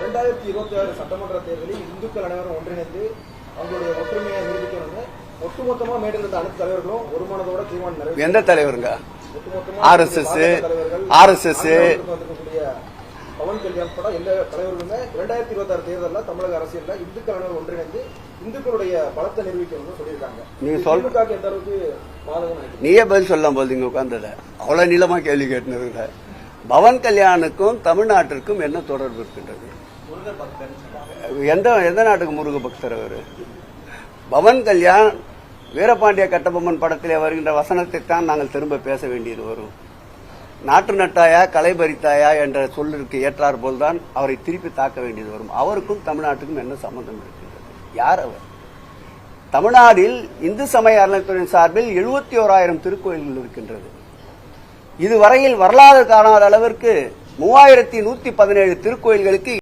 இரண்டாயிரத்தி இருபத்தி ஆறு சட்டமன்ற தேர்தலில் இந்துக்கள் அனைவரும் ஒன்றிணைந்து அவங்களுடைய ஒற்றுமையை நிரூபிக்கணும்னு ஒட்டுமொத்தமா மேடையில் அனைத்து தலைவர்களும் ஒரு மனதோட தீர்மானம் நிறைவேற்றி எந்த தலைவருங்க? RSS, பாஜக தலைவர்கள், RSS. ஆந்திராவிலிருந்து வந்திருக்கக்கூடிய பவன் கல்யாண் பட எல்லா தலைவர்களுமே இரண்டாயிரத்தி இருபத்தி ஆறு தேர்தலில் தமிழக அரசியல்ல இந்துக்கள் அனைவரும் ஒன்றிணைந்து இந்துக்களுடைய பலத்தை நிரூபிக்கணும்னு சொல்லியிருக்காங்க. நீங்க இது சொல்- திமுகவுக்கு எந்த அளவுக்கு நீயே பதில் சொல்லலாம் போது இங்க உட்கார்ந்தத அவ்வளவு நீளமா கேள்வி கேட்டுருக்க பவன் கல்யாணுக்கும் தமிழ்நாட்டிற்கும் என்ன தொடர்பு இருக்கின்றது? எந்த எந்த நாட்டுக்கு முருக பக்தர் பவன் கல்யாண் வீரபாண்டிய கட்டபொம்மன் படத்திலே வருகின்ற வசனத்தை தான் நாங்கள் திரும்ப பேச வேண்டியது வரும். நாட்டு நட்டாயா கலை பறித்தாயா என்ற சொல்லிற்கு ஏற்றார் போல்தான் அவரை திருப்பி தாக்க வேண்டியது வரும். அவருக்கும் தமிழ்நாட்டுக்கும் என்ன சம்பந்தம் இருக்கின்றது? யார் அவர்? தமிழ்நாட்டில் இந்து சமய அறநிலையத்துறையின் சார்பில் எழுபத்தி ஓராயிரம் திருக்கோயில்கள் இருக்கின்றது. இதுவரையில் வரலாறு காணாத அளவிற்கு மூவாயிரத்தி நூத்தி பதினேழு திருக்கோயில்களுக்கு